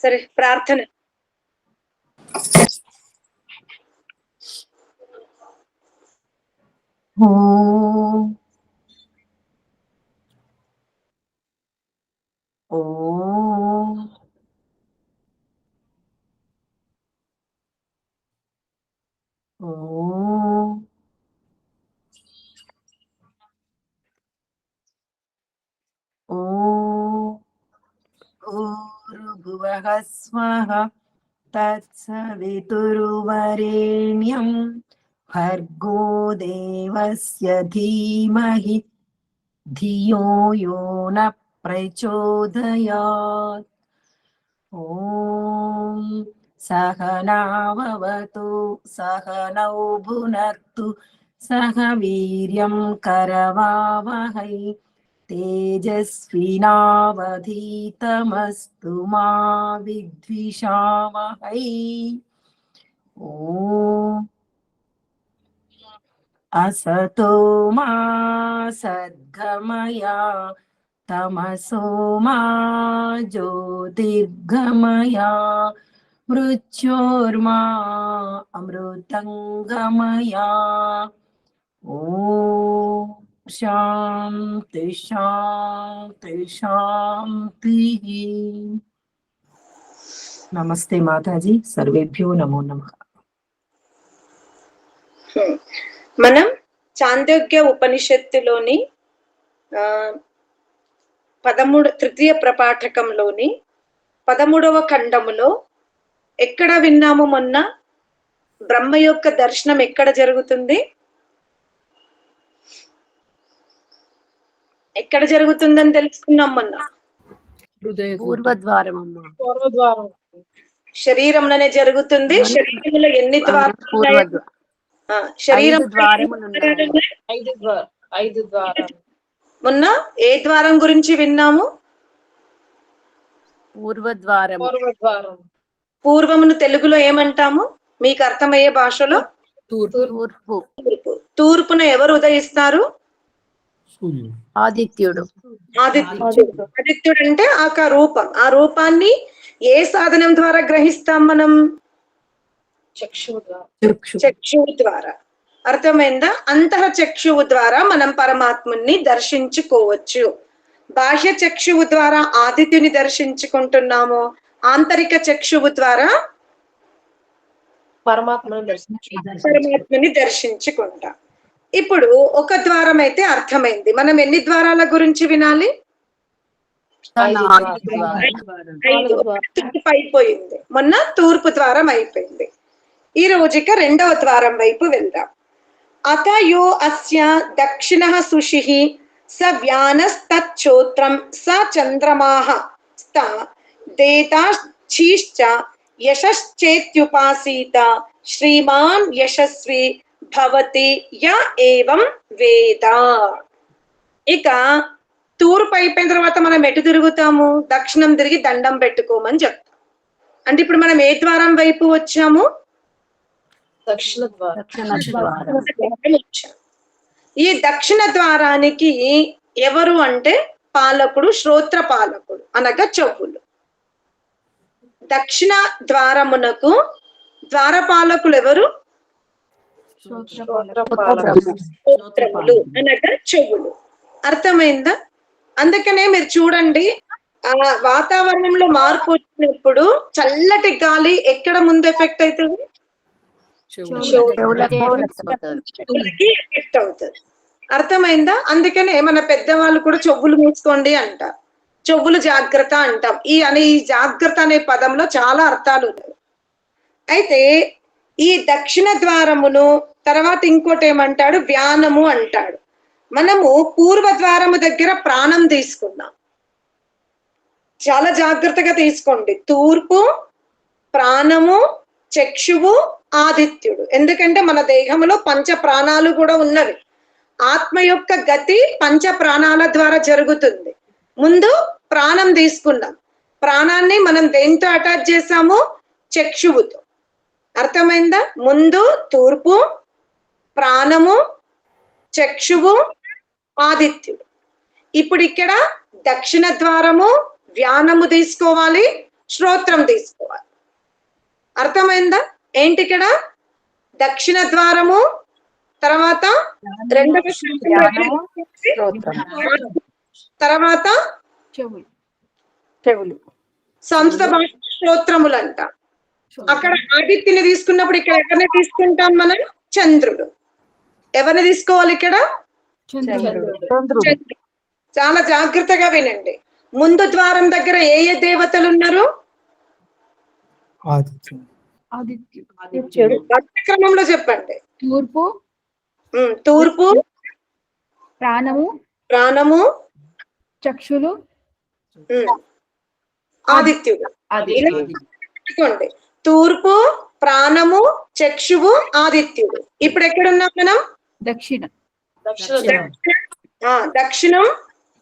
సరే ప్రార్థన ఓం स्वः तत्सवितुरुवरेण्यं भर्गो देवस्य धीमहि धियो यो न प्रचोदयात् ॐ सहनाववतु सहनौ भुनक्तु सह वीर्यं करवावहै तेजस्वीनावधीतमस्तु मा विद्विषावहै असतो मा सद्गमया तमसो मा ज्योतिर्गमया मृत्योर्मा अमृतङ्गमया। ओ శాంతి శాంతి శాంతి. నమస్తే మాతాజీ సర్వేభ్యో నమో నమ. Hmm. మనం చాందోగ్య ఉపనిషత్తులోని పదమూడు తృతీయ ప్రపాఠకంలోని పదమూడవ ఖండములో ఎక్కడ విన్నాము మొన్న? బ్రహ్మ యొక్క దర్శనం ఎక్కడ జరుగుతుంది? ఎక్కడ జరుగుతుందని తెలుసుకున్నాం మొన్న. పూర్వద్వారం అమ్మా. పూర్వద్వారం. శరీరంలోనే జరుగుతుంది. శరీరంలో ఎన్ని ద్వారాలు శరీరం ఐదు ద్వార. మొన్న ఏ ద్వారం గురించి విన్నాము? పూర్వద్వారం. పూర్వద్వారం. పూర్వమును తెలుగులో ఏమంటాము? మీకు అర్థమయ్యే భాషలో? తూర్పు. తూర్పు. తూర్పున ఎవరు ఉదయిస్తారు? ఆదిత్యుడు. ఆదిత్యుడు. ఆదిత్యుడు. అంటే ఆ రూపం. ఆ రూపాన్ని ఏ సాధనం ద్వారా గ్రహిస్తాం మనం? చక్షు ద్వారం. చక్షు చక్షువు ద్వారా. అర్థమైందా? అంతః చక్షువు ద్వారా మనం పరమాత్ముని దర్శించుకోవచ్చు. బాహ్య చక్షువు ద్వారా ఆదిత్యుని దర్శించుకుంటున్నాము. ఆంతరిక చక్షువు ద్వారా పరమాత్మను దర్శించు పరమాత్మని దర్శించుకుంటాం. ఇప్పుడు ఒక ద్వారం అయితే అర్థమైంది. మనం ఎన్ని ద్వారాల గురించి వినాలి? తూర్పు అయిపోయింది. మొన్న తూర్పు ద్వారం అయిపోయింది. ఈ రోజుక రెండవ ద్వారం వైపు వెళ్దాం. అత యో అస్య దక్షిణ సుషి స వ్యానస్తచ్చోత్రం స చంద్రమాహ స్థ దేతాశ్చ యశశ్చేత్యుపాసీత శ్రీమాన్ యశస్వి భవతి య ఏవం వేద ఇక తూర్పు అయిపోయిన తర్వాత మనం ఎటు తిరుగుతాము? దక్షిణం తిరిగి దండం పెట్టుకోమని చెప్తాం. అంటే ఇప్పుడు మనం ఏ ద్వారం వైపు వచ్చాము? దక్షిణ ద్వారం. దక్షిణ ద్వారం. ద్వారం వచ్చాం ఈ దక్షిణ ద్వారానికి ఎవరు అంటే పాలకుడు శ్రోత్ర పాలకుడు అనగా చెవులు. దక్షిణ ద్వారమునకు ద్వారపాలకులు ఎవరు? స్తోత్రములు అనగా చెవులు. అర్థమైందా? అందుకనే మీరు చూడండి ఆ వాతావరణంలో మార్పు వచ్చినప్పుడు చల్లటి గాలి ఎక్కడ ముందు ఎఫెక్ట్ అవుతుంది? ఎఫెక్ట్ అవుతుంది. అర్థమైందా? అందుకనే మన పెద్దవాళ్ళు కూడా చెవులు మూసుకోండి అంటారు చెవులు జాగ్రత్త అంటాం. ఈ అనే ఈ జాగ్రత్త అనే పదంలో చాలా అర్థాలు ఉన్నాయి. అయితే ఈ దక్షిణ ద్వారమును తర్వాత ఇంకోటి ఏమంటాడు? వ్యానము అంటాడు. మనము పూర్వ ద్వారము దగ్గర ప్రాణం తీసుకున్నాం. చాలా జాగ్రత్తగా తీసుకోండి. తూర్పు ప్రాణము చక్షువు ఆదిత్యుడు. ఎందుకంటే మన దేహంలో పంచ ప్రాణాలు కూడా ఉన్నవి. ఆత్మ యొక్క గతి పంచ ప్రాణాల ద్వారా జరుగుతుంది. ముందు ప్రాణం తీసుకున్నాం. ప్రాణాన్ని మనం దేంతో అటాచ్ చేసాము చక్షువుతో. అర్థమైందా? ముందు తూర్పు ప్రాణము చక్షువు ఆదిత్యుడు. ఇప్పుడు ఇక్కడ దక్షిణ ద్వారము వ్యానము తీసుకోవాలి శ్రోత్రం తీసుకోవాలి. అర్థమైందా? ఏంటి ఇక్కడ? దక్షిణ ద్వారము తర్వాత రెండవ. తర్వాత చెవులు. సంస్థ భాష శ్రోత్రములు అంట అక్కడ ఆదిత్యని తీసుకున్నప్పుడు ఇక్కడ ఎవరిని తీసుకుంటాం మనం? చంద్రుడు. ఎవరిని తీసుకోవాలి ఇక్కడ. చాలా జాగ్రత్తగా వినండి. ముందు ద్వారం దగ్గర ఏ ఏ దేవతలు ఉన్నారు? క్రమంలో చెప్పండి. తూర్పు. తూర్పు. ప్రాణము. ప్రాణము. చక్షులు. ఉమ్, ఆదిత్యుడు. పెట్టుకోండి. తూర్పు ప్రాణము చక్షువు ఆదిత్యుడు. ఇప్పుడు ఎక్కడున్నాం మనం? దక్షిణ. దక్షిణ. ఆ, దక్షిణం.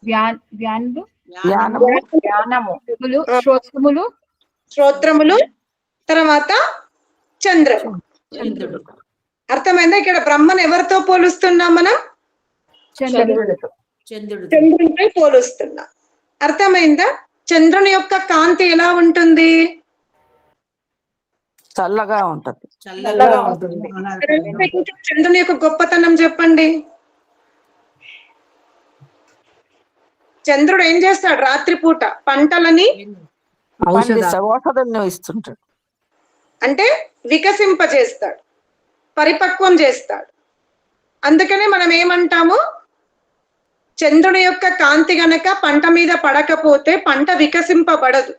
వ్యాన్ వ్యాన్లు. శ్రోత్రములు. శ్రోత్రములు. తర్వాత చంద్రుడు. అర్థమైందా? ఇక్కడ బ్రహ్మను ఎవరితో పోలుస్తున్నాం మనం? చంద్రుడితో. చంద్రునితో పోలుస్తున్నాం. అర్థమైందా? చంద్రుని యొక్క కాంతి ఎలా ఉంటుంది? చల్లగా ఉంటది. చల్లగా ఉంటుంది. చంద్రుని యొక్క గొప్పతనం చెప్పండి. చంద్రుడు ఏం చేస్తాడు రాత్రిపూట పంటలని పండిస్తా ఔషధం ఇస్తుంటాడు. అంటే వికసింపజేస్తాడు. పరిపక్వం చేస్తాడు. అందుకనే మనం ఏమంటాము? చంద్రుని యొక్క కాంతి గనక పంట మీద పడకపోతే పంట వికసింపబడదు.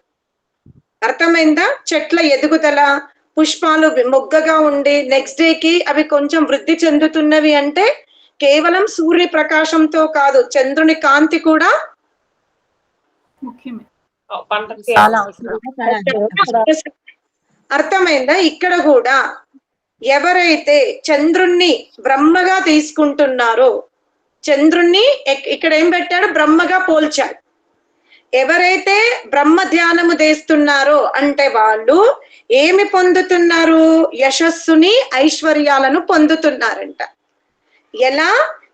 అర్థమైందా? చెట్ల ఎదుగుదల పుష్పాలు మొగ్గగా ఉండి నెక్స్ట్కి అవి కొంచెం వృద్ధి చెందుతున్నవి అంటే కేవలం సూర్య ప్రకాశంతో కాదు చంద్రుని కాంతి కూడా అర్థమైందా? ఇక్కడ కూడా ఎవరైతే చంద్రుణ్ణి బ్రహ్మగా తీసుకుంటున్నారో చంద్రుణ్ణి ఇక్కడ ఏం పెట్టాడు? బ్రహ్మగా పోల్చాడు. ఎవరైతే బ్రహ్మ ధ్యానము చేస్తున్నారో అంటే వాళ్ళు ఏమి పొందుతున్నారు? యశస్సుని ఐశ్వర్యాలను పొందుతున్నారంట. ఎలా?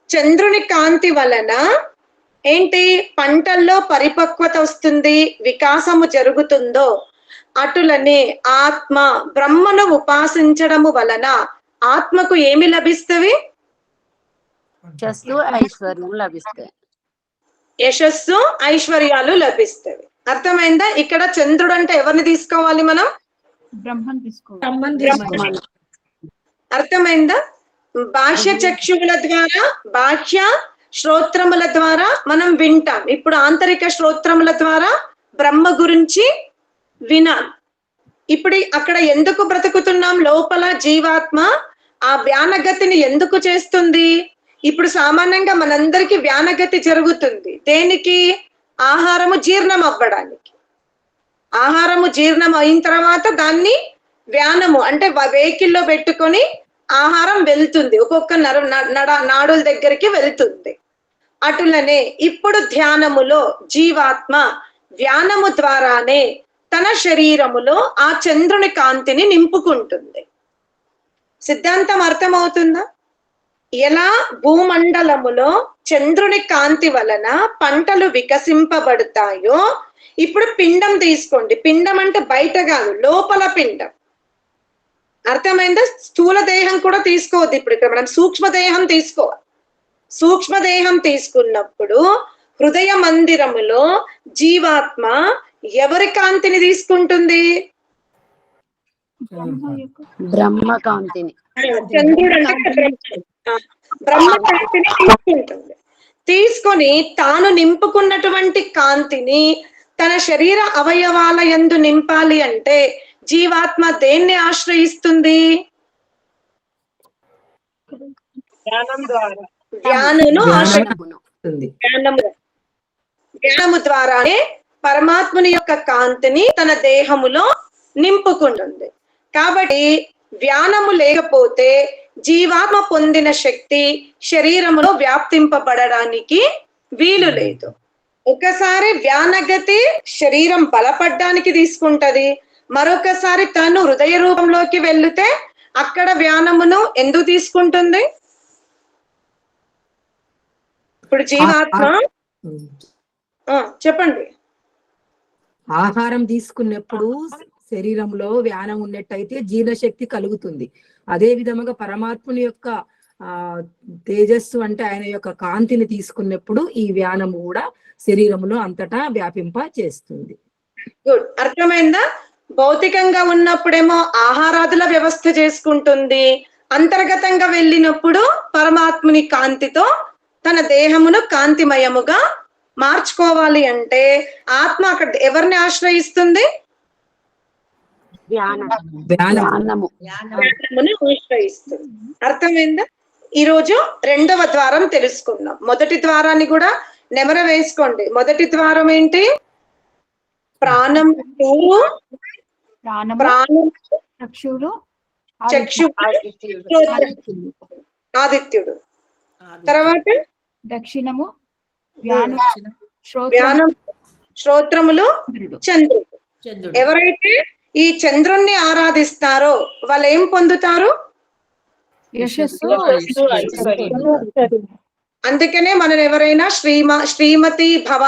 చంద్రుని కాంతి వలన ఏంటి? పంటల్లో పరిపక్వత వస్తుంది వికాసము జరుగుతుందో. అటులనే ఆత్మ బ్రహ్మను ఉపాసించడము వలన ఆత్మకు ఏమి లభిస్తవి ఐశ్వర్యం లభిస్తాయి. యశస్సు ఐశ్వర్యాలు లభిస్తవి అర్థమైందా? ఇక్కడ చంద్రుడు అంటే ఎవరిని తీసుకోవాలి మనం? బ్రహ్మం తీసుకోవాలి. అర్థమైందా? బాహ్య చక్షువుల ద్వారా బాహ్య శ్రోత్రముల ద్వారా మనం వింటాం. ఇప్పుడు ఆంతరిక శ్రోత్రముల ద్వారా బ్రహ్మ గురించి వినాలి ఇప్పుడు అక్కడ ఎందుకు బ్రతుకుతున్నాం? లోపల జీవాత్మ ఆ వ్యానగతిని ఎందుకు చేస్తుంది? ఇప్పుడు సామాన్యంగా మనందరికీ వ్యానగతి జరుగుతుంది. దేనికి? ఆహారము జీర్ణం అవ్వడానికి ఆహారము జీర్ణం అయిన తర్వాత దాన్ని వ్యానము అంటే వెహికల్లో పెట్టుకొని ఆహారం వెళ్తుంది. ఒక్కొక్క నర నడ నాడుల దగ్గరికి వెళ్తుంది. అటులనే ఇప్పుడు ధ్యానములో జీవాత్మ వ్యానము ద్వారానే తన శరీరములో ఆ చంద్రుని కాంతిని నింపుకుంటుంది. సిద్ధాంతం అర్థమవుతుందా? ఎలా భూమండలములో చంద్రుని కాంతి వలన పంటలు వికసింపబడతాయో ఇప్పుడు పిండం తీసుకోండి. పిండం అంటే బయట కాదు లోపల పిండం. అర్థమైందా? స్థూల దేహం కూడా తీసుకోవద్దు ఇప్పుడు ఇక్కడ. మనం సూక్ష్మ దేహం తీసుకోవాలి. సూక్ష్మ దేహం తీసుకున్నప్పుడు హృదయ మందిరములో జీవాత్మ ఎవరి కాంతిని తీసుకుంటుంది? బ్రహ్మ యొక్క బ్రహ్మ కాంతిని. చంద్రుడు అంటే బ్రహ్మ. ఆ, బ్రహ్మ కాంతిని తీసుకుంటుంది. తీసుకొని తాను నింపుకున్నటువంటి కాంతిని తన శరీర అవయవాల యందు నింపాలి అంటే జీవాత్మ దేన్ని ఆశ్రయిస్తుంది? ధ్యానం ద్వారా. ధ్యానును ధ్యానము ద్వారానే పరమాత్ముని యొక్క కాంతిని తన దేహములో నింపుకుంటుంది. కాబట్టి ధ్యానము లేకపోతే జీవాత్మ పొందిన శక్తి శరీరములో వ్యాప్తింపబడడానికి వీలు లేదు. ఒకసారి వ్యానగతి శరీరం బలపడ్డానికి తీసుకుంటది. మరొకసారి తను హృదయ రూపంలోకి వెళ్తే అక్కడ వ్యానమును ఎందుకు తీసుకుంటుంది? ఇప్పుడు జీవాత్మ ఆ, చెప్పండి. ఆహారం తీసుకున్నప్పుడు శరీరంలో వ్యానం ఉన్నట్టయితే జీర్ణశక్తి కలుగుతుంది. అదే విధముగా పరమాత్ముని యొక్క ఆ తేజస్సు అంటే ఆయన యొక్క కాంతిని తీసుకున్నప్పుడు ఈ వ్యానము కూడా శరీరంలో అంతటా వ్యాపింప చేస్తుంది. గుడ్ అర్థమైందా? భౌతికంగా ఉన్నప్పుడేమో ఆహారాదుల వ్యవస్థ చేసుకుంటుంది. అంతర్గతంగా వెళ్ళినప్పుడు పరమాత్ముని కాంతితో తన దేహమును కాంతిమయముగా మార్చుకోవాలి అంటే ఆత్మ అక్కడ ఎవరిని ఆశ్రయిస్తుంది? ధ్యానము. అర్థమైందా? ఈ రోజు రెండవ ద్వారం తెలుసుకుందాం. మొదటి ద్వారాన్ని కూడా నెమర వేసుకోండి. మొదటి ద్వారం ఏంటి? ప్రాణం ప్రాణము ప్రాణం చక్షులు చక్షు ఆదిత్యులు. ఆదిత్యుడు. తర్వాత? దక్షిణము ధ్యానం శ్రోత్రములు. చంద్రుడు. ఎవరైతే ఈ చంద్రుణ్ణి ఆరాధిస్తారో వాళ్ళు ఏం పొందుతారు. అందుకనే మనం ఎవరైనా శ్రీమ శ్రీమతి భవ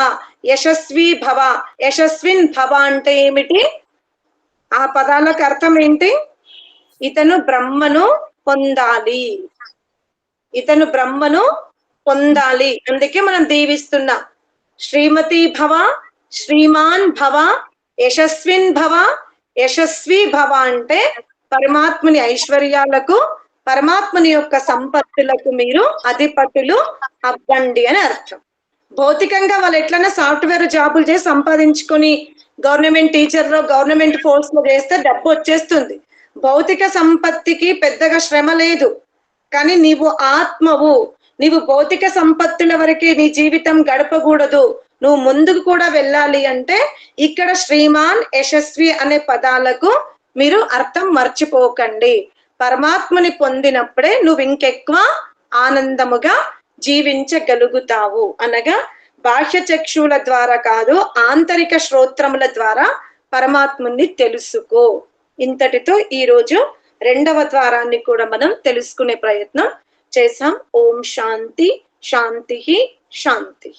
యశస్వి భవ యశస్విన్ భవ అంటే ఏమిటి? ఆ పదాలకు అర్థం ఏంటి? ఇతను బ్రహ్మను పొందాలి. ఇతను బ్రహ్మను పొందాలి. అందుకే మనం దీవిస్తున్నాం శ్రీమతి భవ శ్రీమాన్ భవ యశస్విన్ భవ యశస్వి భవ అంటే పరమాత్ముని ఐశ్వర్యాలకు పరమాత్మని యొక్క సంపత్తులకు మీరు అధిపతులు అవ్వండి అని అర్థం. భౌతికంగా వాళ్ళు ఎట్లైనా సాఫ్ట్వేర్ జాబులు చేసి సంపాదించుకొని గవర్నమెంట్ టీచర్లో గవర్నమెంట్ ఫోర్స్లో చేస్తే డబ్బు వచ్చేస్తుంది. భౌతిక సంపత్తికి పెద్దగా శ్రమ లేదు. కానీ నీవు ఆత్మవు. నీవు భౌతిక సంపత్తుల వరకే నీ జీవితం గడపకూడదు. నువ్వు ముందుకు కూడా వెళ్ళాలి అంటే ఇక్కడ శ్రీమాన్ యశస్వి అనే పదాలకు మీరు అర్థం మర్చిపోకండి. పరమాత్మని పొందినప్పుడే నువ్వు ఇంకెక్కువ ఆనందముగా జీవించగలుగుతావు అనగా బాహ్య చక్షువుల ద్వారా కాదు ఆంతరిక శ్రోత్రముల ద్వారా పరమాత్ముని తెలుసుకో. ఇంతటితో ఈరోజు రెండవ ద్వారాన్ని కూడా మనం తెలుసుకునే ప్రయత్నం చేసాం ఓం శాంతి శాంతి శాంతి